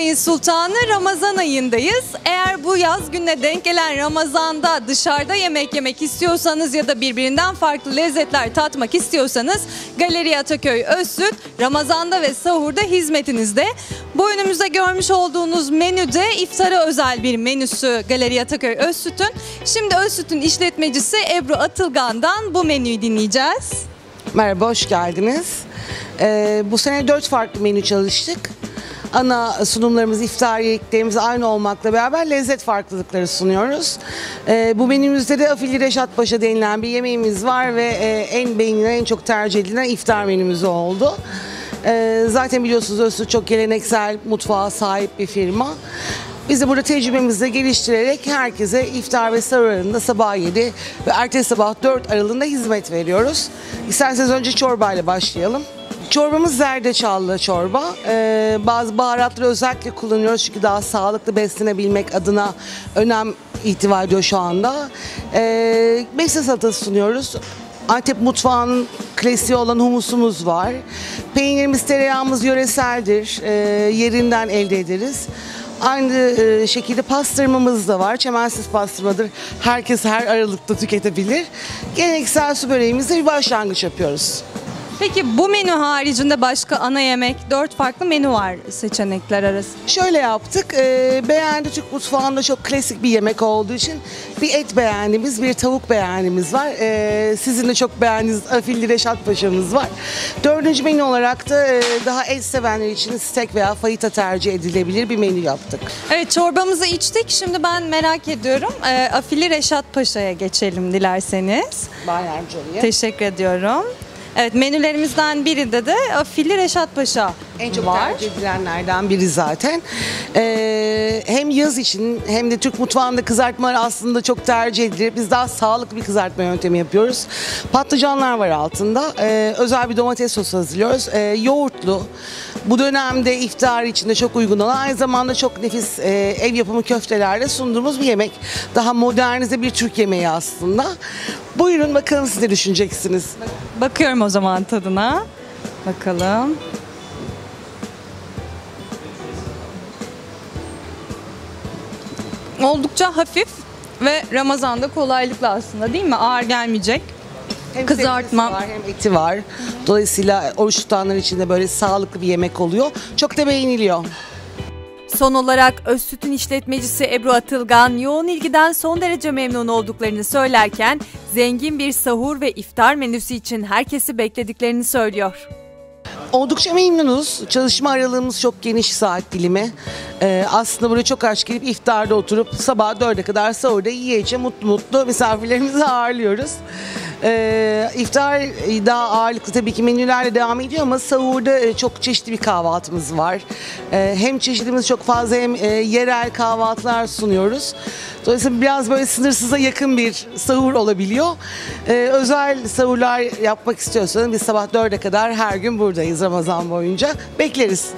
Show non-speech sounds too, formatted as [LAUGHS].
Sultanı Ramazan ayındayız. Eğer bu yaz gününe denk gelen Ramazan'da dışarıda yemek yemek istiyorsanız ya da birbirinden farklı lezzetler tatmak istiyorsanız Galeri Ataköy Özsüt Ramazan'da ve sahurda hizmetinizde. Bu önümüzde görmüş olduğunuz menüde iftara özel bir menüsü Galeri Ataköy Özsüt'ün. Şimdi Özsüt'ün işletmecisi Ebru Atılgan'dan bu menüyü dinleyeceğiz. Merhaba, hoş geldiniz. Ee, bu sene dört farklı menü çalıştık. Ana sunumlarımız, iftar yediklerimiz aynı olmakla beraber lezzet farklılıkları sunuyoruz. Ee, bu menümüzde de Afili Reşat Paşa denilen bir yemeğimiz var ve e, en beğenilen, en çok tercih edilen iftar menümüz oldu. Ee, zaten biliyorsunuz Öztürk çok geleneksel mutfağa sahip bir firma. Biz de burada tecrübemizi geliştirerek herkese iftar ve sahur aralığında sabah 7 ve ertesi sabah 4 aralığında hizmet veriyoruz. İsterseniz önce çorbayla başlayalım. Çorbamız zerdeçallı çorba. Ee, bazı baharatları özellikle kullanıyoruz çünkü daha sağlıklı beslenebilmek adına önem ihtiva ediyor şu anda. Ee, beşte salatası sunuyoruz. Antep mutfağının klasiği olan humusumuz var. Peynirimiz, tereyağımız yöreseldir. Ee, yerinden elde ederiz. Aynı e, şekilde pastırmamız da var. Çemensiz pastırmadır. Herkes her aralıkta tüketebilir. Geleneksel su böreğimizde bir başlangıç yapıyoruz. Peki bu menü haricinde başka ana yemek, dört farklı menü var seçenekler arası. Şöyle yaptık. E, beğendi Türk mutfağında çok klasik bir yemek olduğu için bir et beğendiğimiz, bir tavuk beğendiğimiz var. E, sizin de çok beğendiğiniz Afilli Reşat Paşa'mız var. Dördüncü menü olarak da e, daha et sevenler için steak veya fayita tercih edilebilir bir menü yaptık. Evet çorbamızı içtik. Şimdi ben merak ediyorum. E, Afili Reşat Paşa'ya geçelim dilerseniz. Olayım. Teşekkür ediyorum. Evet menülerimizden biri de de Afili Reşat Paşa En çok var. tercih edilenlerden biri zaten. Ee, hem yaz için hem de Türk mutfağında kızartmalar aslında çok tercih edilir. Biz daha sağlıklı bir kızartma yöntemi yapıyoruz. Patlıcanlar var altında. Ee, özel bir domates sosu hazırlıyoruz. Ee, yoğurtlu. Bu dönemde iftar için de çok uygun olan aynı zamanda çok nefis e, ev yapımı köftelerle sunduğumuz bir yemek. Daha modernize bir Türk yemeği aslında. Buyurun bakalım siz ne düşüneceksiniz. Bakıyorum o zaman tadına. Bakalım. Oldukça hafif ve Ramazan'da kolaylıkla aslında değil mi? Ağır gelmeyecek. Hem Kızartma. sebzesi var hem eti var. Dolayısıyla oruç tutanlar için de böyle sağlıklı bir yemek oluyor. Çok da beğeniliyor. Son olarak Özsüt'ün işletmecisi Ebru Atılgan yoğun ilgiden son derece memnun olduklarını söylerken zengin bir sahur ve iftar menüsü için herkesi beklediklerini söylüyor. Oldukça memnunuz. Çalışma aralığımız çok geniş saat dilimi. Ee, aslında buraya çok aç gelip iftarda oturup sabah dörde kadar sahurda yiyece mutlu mutlu misafirlerimizi [LAUGHS] ağırlıyoruz. Ee, iftar daha ağırlıklı tabii ki menülerle devam ediyor ama sahurda e, çok çeşitli bir kahvaltımız var. Ee, hem çeşidimiz çok fazla hem e, yerel kahvaltılar sunuyoruz. Dolayısıyla biraz böyle sınırsıza yakın bir sahur olabiliyor. Ee, özel sahurlar yapmak istiyorsanız biz sabah dörde kadar her gün buradayız Ramazan boyunca. Bekleriz.